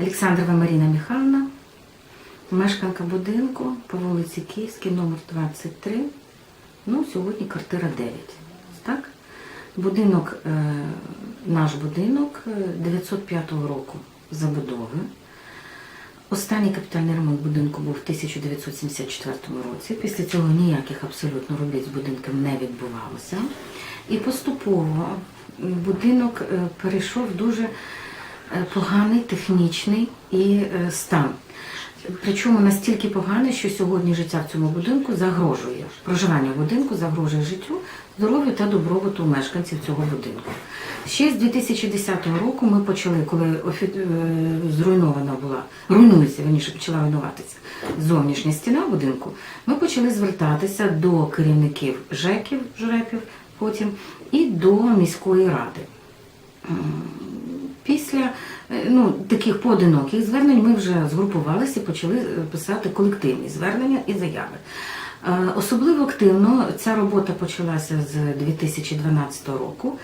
Олександрова Маріна Михайловна, мешканка будинку по вулиці Київській, номер 23. Ну, сьогодні квартира 9. Так? Будинок, е, наш будинок е, 905 року забудови. Останній капітальний ремонт будинку був в 1974 році. Після цього ніяких абсолютно робіт з будинком не відбувалося. І поступово будинок е, перейшов дуже е, поганий технічний і е, стан. Причому настільки поганий, що сьогодні життя в цьому будинку загрожує. Проживання будинку загрожує життю, здоров'ю та добробуту мешканців цього будинку. Ще з 2010 року ми почали, коли офі- е, зруйнована була, руйнується, верніше почала руйнуватися зовнішня стіна будинку, ми почали звертатися до керівників ЖЕКів, ЖРЕПів потім і до міської ради. Після е, ну, таких поодиноких звернень ми вже згрупувалися і почали е, писати колективні звернення і заяви. Е, Особливо активно ця робота почалася з 2012 року,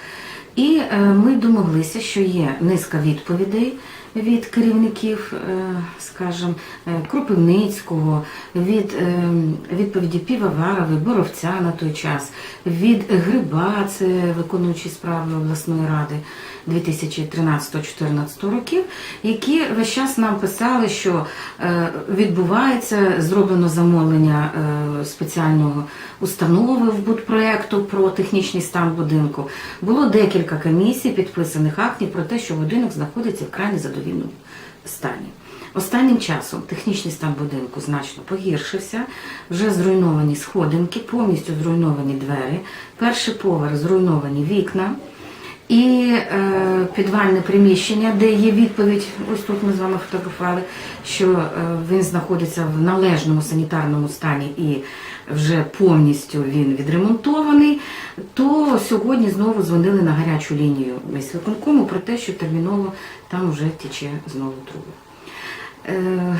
і ми домоглися, що є низка відповідей від керівників, е, скажімо, е, Кропивницького, від е, відповіді Півоварової, Боровця на той час, від Гриба, це виконуючий справи обласної ради 2013-2014 років, які весь час нам писали, що відбувається, зроблено замовлення спеціального установи в будпроекту про технічний стан будинку. Було декілька комісій, підписаних актів про те, що будинок знаходиться в задовільному стані. Останнім часом технічний стан будинку значно погіршився, вже зруйновані сходинки, повністю зруйновані двері, перший поверх зруйновані вікна. І е, підвальне приміщення, де є відповідь, ось тут ми з вами фотографували, що е, він знаходиться в належному санітарному стані і вже повністю він відремонтований, то сьогодні знову дзвонили на гарячу лінію міськвиконкому про те, що терміново там вже тече знову труба. Е,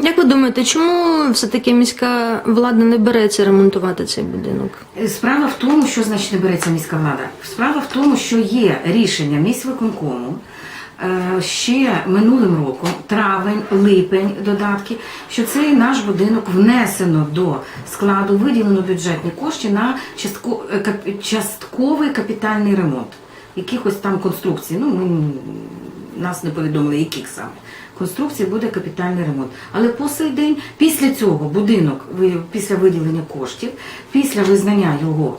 Як ви думаєте, чому все-таки міська влада не береться ремонтувати цей будинок? Справа в тому, що значить не береться міська влада. Справа в тому, що є рішення міськвиконкому ще минулим роком, травень, липень, додатки, що цей наш будинок внесено до складу, виділено бюджетні кошти на е, частковий капітальний ремонт. Якихось там конструкцій. Ну, нас не повідомили, яких саме. Конструкції буде капітальний ремонт. Але по сей день, після цього будинок, після виділення коштів, після визнання його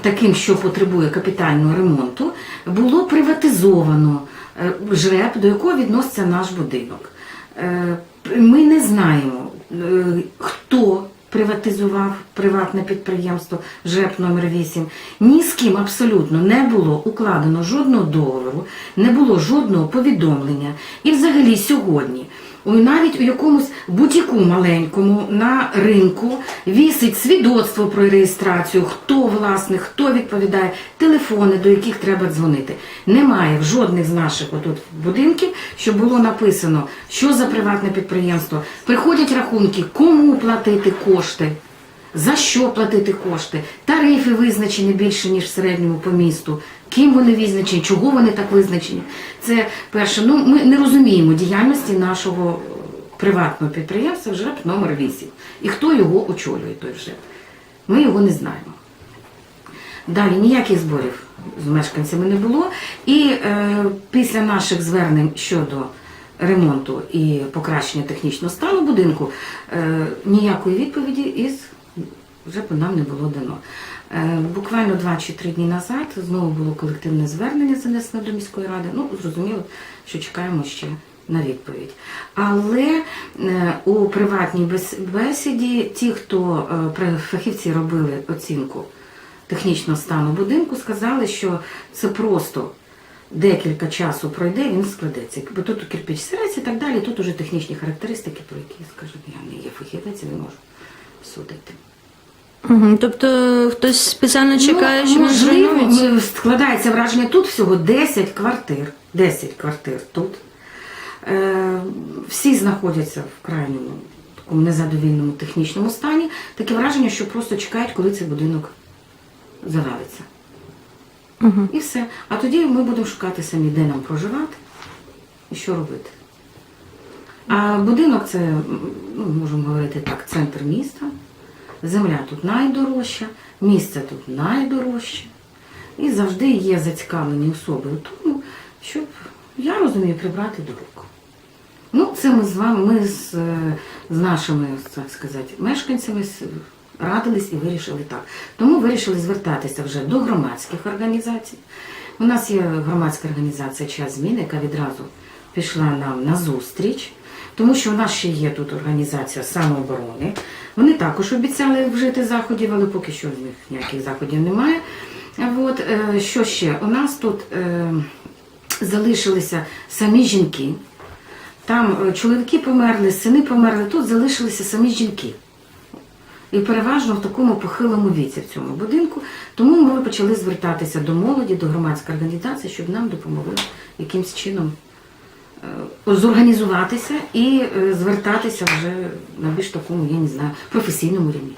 таким, що потребує капітального ремонту, було приватизовано е, жреб, до якого відноситься наш будинок. Е, Ми не знаємо, е, хто приватизував приватне підприємство ЖЕП номер 8 Ні з ким абсолютно не було укладено жодного договору, не було жодного повідомлення. І взагалі сьогодні навіть у якомусь бутіку маленькому на ринку вісить свідоцтво про реєстрацію, хто власник, хто відповідає, телефони, до яких треба дзвонити. Немає в жодних з наших отут будинків, щоб було написано, що за приватне підприємство. Приходять рахунки, кому платити кошти. За що платити кошти? Тарифи визначені більше, ніж в середньому по місту. Ким вони визначені, чого вони так визначені? Це перше. Ну, ми не розуміємо діяльності нашого е, приватного підприємства ЖРЕП номер 8 І хто його очолює, той ЖРЕП. Ми його не знаємо. Далі ніяких зборів з мешканцями не було. І е, після наших звернень щодо ремонту і покращення технічного стану будинку е, ніякої відповіді із вже нам не було дано. Е, буквально два чи три дні назад знову було колективне звернення занесено до міської ради. Ну, зрозуміло, що чекаємо ще на відповідь. Але е, у приватній бесіді ті, хто е, фахівці робили оцінку технічного стану будинку, сказали, що це просто декілька часу пройде, він складеться. Бо тут кирпич сирається і так далі, тут уже технічні характеристики, про які, скажімо, я не є фахівець, не можу судити. Угу. Тобто хтось спеціально чекає, що Ну, можливо, зруйнується? ми- складається враження тут всього 10 квартир. 10 квартир тут. Е, всі знаходяться в крайньому такому незадовільному технічному стані. Таке враження, що просто чекають, коли цей будинок завалиться. Угу. І все. А тоді ми будемо шукати самі, де нам проживати і що робити. А будинок це, ну, можемо говорити так, центр міста. Земля тут найдорожча, місце тут найдорожче. І завжди є зацікавлені особи у тому, щоб, я розумію, прибрати до рук. Ну, це ми з вами, ми з, е, з нашими, так сказати, мешканцями радились і вирішили так. Тому вирішили звертатися вже до громадських організацій. У нас є громадська організація Час зміни, яка відразу пішла нам на зустріч, тому що у нас ще є тут організація самооборони. Вони також обіцяли вжити заходів, але поки що з них ніяких заходів немає. От, е, що ще? У нас тут е, залишилися самі жінки. Там е, чоловіки померли, сини померли, тут залишилися самі жінки. І переважно в такому похилому віці в цьому будинку. Тому ми почали звертатися до молоді, до громадської організації, щоб нам допомогли якимось чином зорганізуватися і е, звертатися вже на більш такому, я не знаю, професійному рівні.